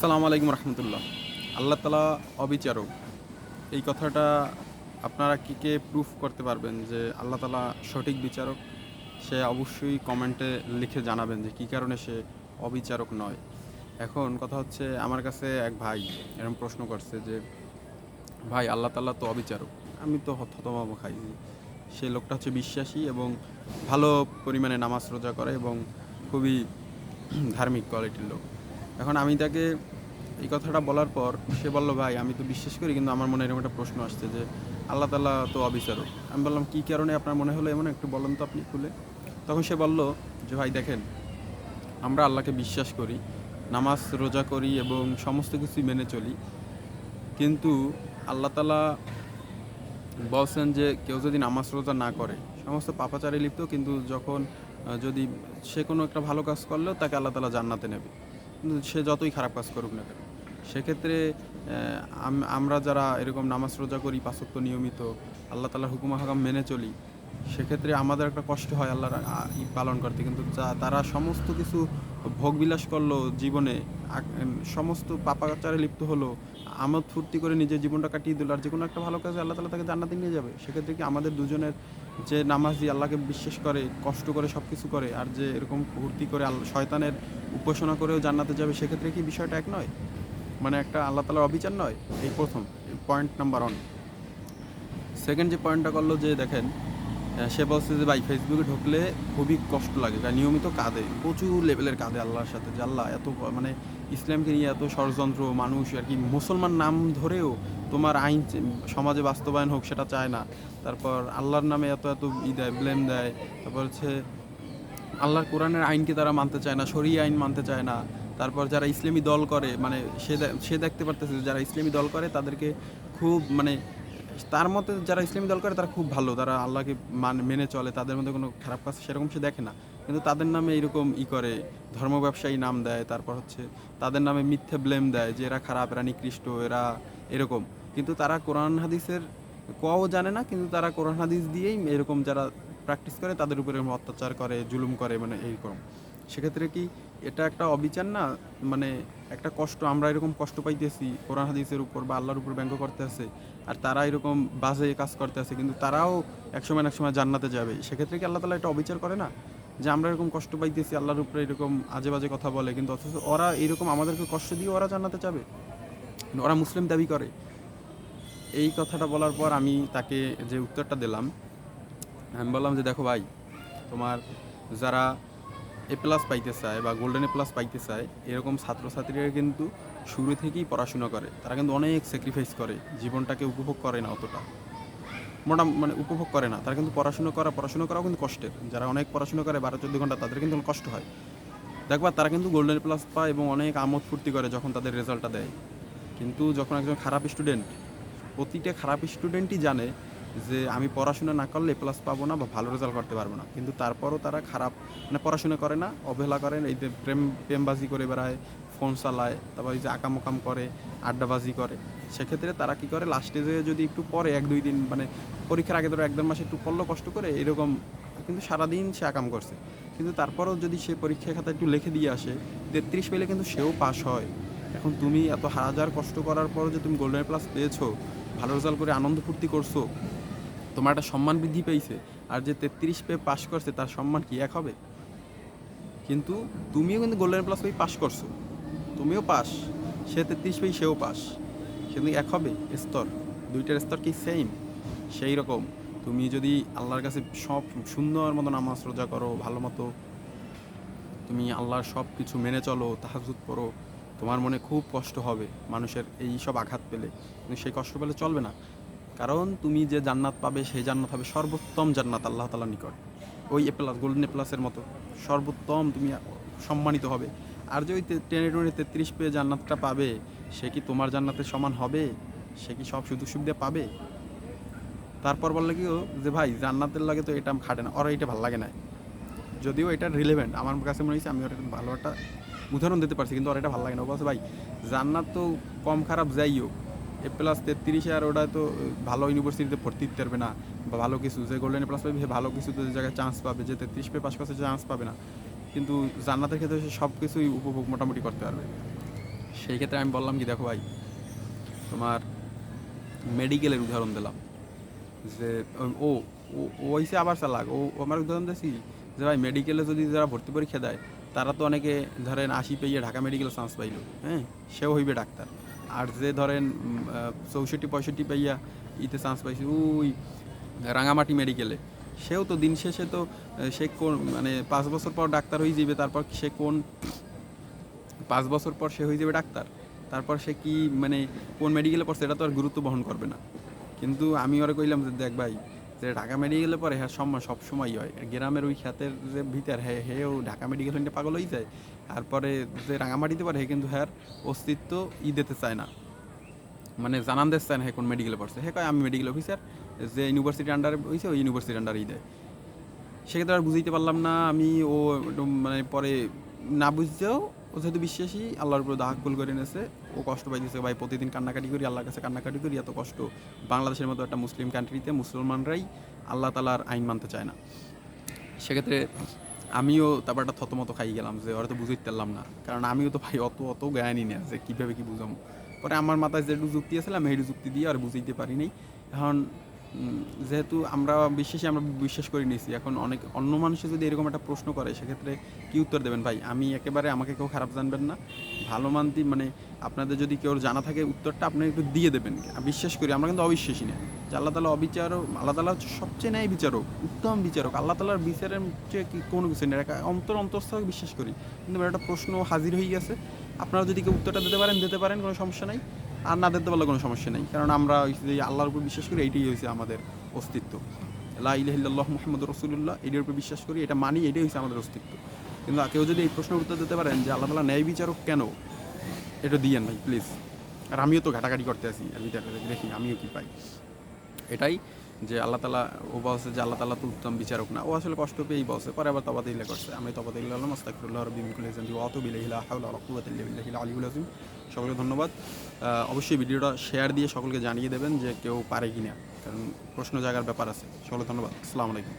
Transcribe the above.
আসসালামু আলাইকুম রহমতুল্লাহ। আল্লাহ তালা অবিচারক। এই কথাটা আপনারা কি কে প্রুফ করতে পারবেন যে আল্লাহ তালা সঠিক বিচারক? সে অবশ্যই কমেন্টে লিখে জানাবেন যে কী কারণে সে অবিচারক নয়। এখন কথা হচ্ছে আমার কাছে এক ভাই এরকম প্রশ্ন করছে যে, ভাই, আল্লাহ তাল্লাহ তো অবিচারক। আমি তো হতভাব খাই সে লোকটা হচ্ছে বিশ্বাসী এবং ভালো পরিমাণে নামাজ রোজা করে এবং খুবই ধার্মিক কোয়ালিটির লোক। এখন আমি তাকে এই কথাটা বলার পর সে বলল, ভাই, আমি তো বিশ্বাস করি, কিন্তু আমার মনে এরকম একটা প্রশ্ন আসছে যে, আল্লাহ তাল্লাহ তো অবিচারক। আমি বললাম, কী কারণে আপনার মনে হলো এমন? একটু বলেন তো আপনি খুলে। তখন সে বলল যে, ভাই, দেখেন, আমরা আল্লাহকে বিশ্বাস করি, নামাজ, রোজা করি এবং সমস্ত কিছুই মেনে চলি। কিন্তু আল্লাহ তালা বলছেন যে, কেউ যদি নামাজ, রোজা না করে, সমস্ত পাপাচারে লিপ্ত, কিন্তু যখন যদি সে কোনো একটা ভালো কাজ করলেও তাকে আল্লাহ তালা জান্নাতে নেবে। সে যতই খারাপ কাজ করুক না কেন, সেক্ষেত্রে আমরা যারা এরকম নামাজ রোজা করি, পাঁচক্ত নিয়মিত, আল্লাহ তালার হুকুম হাকাম মেনে চলি, সেক্ষেত্রে আমাদের একটা কষ্ট হয় আল্লাহর পালন করতে। কিন্তু যা- তারা সমস্ত কিছু ভোগবিলাস করল জীবনে সমস্ত পাপাচারে লিপ্ত হলো আমোদ ফুর্তি করে নিজের জীবনটা কাটিয়ে দিল। আর যে কোনো একটা ভালো কাজে আল্লাহ তালা তাকে জান্নাতে নিয়ে যাবে। সেক্ষেত্রে কি আমাদের দুজনের যে নামাজি আল্লাহকে বিশ্বাস করে, কষ্ট করে সব কিছু করে, আর যে এরকম ফুর্তি করে শয়তানের উপাসনা করেও জান্নাতে যাবে, সেক্ষেত্রে কি বিষয়টা এক নয়? মানে একটা আল্লাহ তালার অবিচার নয়? এই প্রথম পয়েন্ট নাম্বার ওয়ান সেকেন্ড যে পয়েন্টটা করল যে, দেখেন সে বলছে যে, ভাই ফেসবুকে ঢুকলে খুবই কষ্ট লাগে। কারণ নিয়মিত কাঁদে, প্রচুর লেভেলের কাঁদে আল্লাহর সাথে। যে আল্লাহ, এত মানে ইসলামকে নিয়ে এত ষড়যন্ত্র, মানুষ আর কি মুসলমান নাম ধরেও তোমার আইন সমাজে বাস্তবায়ন হোক, সেটা চায় না। তারপর আল্লাহর নামে এত এত ই দেয় ব্লেম দেয়। তারপর হচ্ছে, আল্লাহর কোরআনের আইনকে তারা মানতে চায় না, শরীয় আইন মানতে চায় না। তারপর যারা ইসলামী দল করে মানে সে সে দেখতে পারতেছে যারা ইসলামী দল করে, তাদেরকে খুব মানে তার মতে যারা ইসলামী দল করে, তারা খুব ভালো, তারা আল্লাহকে মান, মেনে চলে, তাদের মধ্যে কোনো খারাপ কাজ, সেরকম সে দেখে না। কিন্তু তাদের নামে এরকম ই করে, ধর্ম ব্যবসায়ী নাম দেয়, তারপর হচ্ছে তাদের নামে মিথ্যে ব্লেম দেয়, যে এরা খারাপ, এরা নিকৃষ্ট, এরা এরকম। কিন্তু তারা কোরআন, হাদিসের কও জানে না, কিন্তু তারা কোরআন, হাদিস দিয়েই এরকম যারা প্র্যাকটিস করে, তাদের উপরে অত্যাচার করে, জুলুম করে মানে এইরকম সেক্ষেত্রে কি এটা একটা অবিচার না? মানে একটা কষ্ট, আমরা এরকম কষ্ট পাইতেছি কোরআন হাদিসের উপর বা আল্লাহর উপর ব্যঙ্গ করতে আছে, আর তারা এরকম বাজে কাজ করতে আছে, কিন্তু তারাও একসময় না একসময় জান্নাতে যাবে। সেক্ষেত্রে কি আল্লাহ তালা এটা অবিচার করে না? যে আমরা এরকম কষ্ট পাইতেছি, আল্লাহর উপরে এরকম আজে বাজে কথা বলে, কিন্তু অথচ ওরা এরকম আমাদেরকে কষ্ট দিয়ে ওরা জান্নাতে যাবে? ওরা মুসলিম দাবি করে। এই কথাটা বলার পর আমি তাকে যে উত্তরটা দিলাম, আমি বললাম যে, দেখো ভাই, তোমার যারা এ প্লাস পাইতে চায় বা গোল্ডেন এ প্লাস পাইতে চায়, এরকম ছাত্রছাত্রীরা কিন্তু শুরু থেকেই পড়াশোনা করে। তারা কিন্তু অনেক স্যাক্রিফাইস করে, জীবনটাকে উপভোগ করে না অতটা। মোটা মানে উপভোগ করে না। তারা কিন্তু পড়াশোনা করা, পড়াশোনা করাও কিন্তু কষ্টের। যারা অনেক পড়াশোনা করে বারো চোদ্দ ঘণ্টা, তাদের কিন্তু কষ্ট হয়। দেখবা, তারা কিন্তু গোল্ডেন প্লাস পায় এবং অনেক আমোদ ফুর্তি করে যখন তাদের রেজাল্টটা দেয়। কিন্তু যখন একজন খারাপ স্টুডেন্ট প্রতিটা খারাপ স্টুডেন্টই জানে যে আমি পড়াশোনা না করলে প্লাস পাবো না বা ভালো রেজাল্ট করতে পারব না। কিন্তু তারপরও তারা খারাপ মানে পড়াশোনা করে না, অবহেলা করেন এই যে প্রেম, প্রেমবাজি করে বেড়ায় ফোন চালায়, তারপর এই যে আকামোকাম করে, আড্ডাবাজি করে, সেক্ষেত্রে তারা কি করে লাস্টে যে যদি একটু পরে এক, দুই দিন মানে পরীক্ষার আগে ধরো এক, দেড় মাসে একটু পড়ল কষ্ট করে, এরকম, কিন্তু সারাদিন সে আকাম করছে। কিন্তু তারপরেও যদি সে পরীক্ষা খাতা একটু লিখে দিয়ে আসে, তেত্রিশ পেলে কিন্তু সেও পাস হয়। এখন তুমি এত হাজার কষ্ট করার পরও যে তুমি গোল্ডেন প্লাস পেয়েছ, ভালো রেজাল্ট করে আনন্দ ফুর্তি করছ তোমার একটা সম্মান বৃদ্ধি পেয়েছে আর যে তেত্রিশ পেয়ে পাশ করছে, তার সম্মান কি এক হবে? কিন্তু তুমিও কিন্তু গোল্ডেন প্লাস পেয়ে পাশ করছ। তুমিও পাস সে তেত্রিশ পেয়ে সেও পাস কিন্তু এক হবে, স্তর। দুইটার স্তর কি সেম সেই রকম। তুমি যদি আল্লাহর কাছে সব সুন্দর মতো নামাজ রোজা করো, ভালো মতো তুমি আল্লাহর সব কিছু মেনে চলো তাহাজুদ করো তোমার মনে খুব কষ্ট হবে মানুষের এই সব আঘাত পেলে। কিন্তু সেই কষ্ট পেলে চলবে না। কারণ তুমি যে জান্নাত পাবে, সেই জান্নাত হবে সর্বোত্তম জান্নাত আল্লাহ তালার নিকট। ওই এ প্লাস গোল্ডেন এ প্লাসের মতো। সর্বোত্তম তুমি সম্মানিত হবে। আর যে ওই টেনে টেনে তেত্রিশ পেয়ে জান্নাতটা পাবে, সে কি তোমার জান্নাতের সমান হবে? সে কি সব সুযোগ সুবিধা পাবে? তারপর বললে কি যে ভাই, জান্নাতের লাগে তো এটা খাটে না। ওরা, এটা ভালো লাগে না। যদিও এটা রিলেভেন্ট আমার কাছে মনে হয়েছে আমি ওর ভালো একটা উদাহরণ দিতে পারছি, কিন্তু ওর এটা ভালো লাগে না। বলছে, ভাই, জান্নাত তো কম খারাপ যাই হোক এ প্লাস তেত্রিশে আর ওটা তো ভালো ইউনিভার্সিটিতে ভর্তি দিতে পারবে না। বা ভালো কিছু, যে গোল্ডেন এ প্লাস পাবে, ভালো কিছু তো জায়গায় চান্স পাবে, যে তেত্রিশ পে পাস করছে চান্স পাবে না। কিন্তু জান্নাতের ক্ষেত্রে সে সব কিছুই উপভোগ মোটামুটি করতে পারবে। সেই ক্ষেত্রে আমি বললাম কি, দেখো ভাই, তোমার মেডিকেলের উদাহরণ দিলাম। যে, ও- ও ও আবার চালাক। ও আমার উদাহরণ দিয়েছি যে ভাই মেডিকেলে যদি যারা ভর্তি পরীক্ষা দেয়, তারা তো অনেকে ধরেন আশি পেয়ে ঢাকা মেডিকেলে চান্স পাইল হ্যাঁ? সেও হইবে ডাক্তার। আর যে ধরেন চৌষট্টি, পঁয়ষট্টি পাইয়া ইতে চান্স পাইছে ওই রাঙামাটি মেডিকেলে সেও তো দিন শেষে তো সে কোন মানে পাঁচ বছর পর ডাক্তার হয়ে যাবে, তারপর সে কোন, পাঁচ বছর পর সে হয়ে যাবে ডাক্তার। তারপর সে কি মানে কোন মেডিকেলে পড়ছে, এটা তো আর গুরুত্ব বহন করবে না। কিন্তু আমি ওরা কইলাম যে, দেখ ভাই যে ঢাকা মেডিকেলে পরে হ্যাঁ সময় সব সময় হয়। গ্রামের ওই খ্যাতের যে ভিতর হ্যাঁ হেও ঢাকা মেডিকেল হইতে পাগল হয়ে যায়। তারপরে যে রাঙামাটিতে পারে কিন্তু হ্যার অস্তিত্ব ই দিতে চায় না। মানে জানান দিতে চায় না হ্যাঁ কোন মেডিকেলে পড়ছে। হে কয়, আমি মেডিকেল অফিসার যে ইউনিভার্সিটি আন্ডারে হয়েছে ওই ইউনিভার্সিটি আন্ডারেই দেয়। সেক্ষেত্রে আর বুঝাইতে পারলাম না, আমি ও মানে পরে না বুঝতেও ও যেহেতু বিশ্বাসী, আল্লাহর উপর দাহাকুল করে এনেছে ও কষ্ট পাইতেছে। ভাই, প্রতিদিন কান্নাকাটি করি, আল্লাহর কাছে কান্নাকাটি করি, এত কষ্ট। বাংলাদেশের মতো একটা মুসলিম কান্ট্রিতে মুসলমানরাই আল্লাহ তালার আইন মানতে চায় না। সেক্ষেত্রে আমিও তারপর একটা থতমত খাই গেলাম যে, ওরা তো বুঝতে পারলাম না। কারণ আমিও তো ভাই অত অত জ্ঞানই না যে, কীভাবে কী বুঝাম পরে আমার মাথায় যেটু যুক্তি আসছিলাম সেই যুক্তি দিয়ে আর বুঝাইতে পারি নাই। এখন যেহেতু আমরা বিশ্বাসী, আমরা বিশ্বাস করে নিয়েছি। এখন অনেক অন্য মানুষে যদি এরকম একটা প্রশ্ন করে, সেক্ষেত্রে কি উত্তর দেবেন ভাই? আমি একেবারে আমাকে কেউ খারাপ জানবেন না। ভালো মানতি মানে আপনাদের যদি কেউ জানা থাকে উত্তরটা আপনি একটু দিয়ে দেবেন। বিশ্বাস করি, আমরা কিন্তু অবিশ্বাসী না। যে আল্লাহ তালা অবিচারক, আল্লাহ তালা হচ্ছে সবচেয়ে ন্যায় বিচারক, উত্তম বিচারক। আল্লাহ তালার বিচারের চেয়ে কোনো কিছু নেই। অন্তর অন্তঃস্থ বিশ্বাস করি। কিন্তু একটা প্রশ্ন হাজির হয়ে গেছে। আপনারা যদি কেউ উত্তরটা দিতে পারেন দিতে পারেন, কোনো সমস্যা নাই। আর না দিতে পারলে কোনো সমস্যা নেই। কারণ আমরা যে আল্লাহর উপর বিশ্বাস করি, এইটাই হয়েছে আমাদের অস্তিত্ব। লা ইলাহিল্লাহ মোহাম্মদ রসুল্লাহ এটার উপর বিশ্বাস করি, এটা মানি এটাই হয়েছে আমাদের অস্তিত্ব। কিন্তু কেউ যদি এই প্রশ্নের উত্তর দিতে পারেন যে আল্লাহ তালা ন্যায় বিচারক কেন? এটা দিয়েন ভাই প্লিজ আর আমিও তো ঘাটাঘাটি করতে আসি আর দেখি, আমিও কি পাই। এটাই যে আল্লাহ তালা ও বলছে যে আল্লাহ তালা তো উত্তম বিচারক না। ও আসলে কষ্ট পেয়েই বলছে, পরে আবার তবাদ ইল্লা করছে। আমি তবাদ ইল্লাহ মাস্তাকুল্লাহ রবি মিকুল ইসলাম অত বিলাহিলা হাউলা রকুয়াতিল্লাহিলা আলিউল আজিম সকলকে ধন্যবাদ। অবশ্যই ভিডিওটা শেয়ার দিয়ে সকলকে জানিয়ে দেবেন যে কেউ পারে কিনা, কারণ প্রশ্ন জাগার ব্যাপার আছে। সকলকে ধন্যবাদ। আসসালামু আলাইকুম।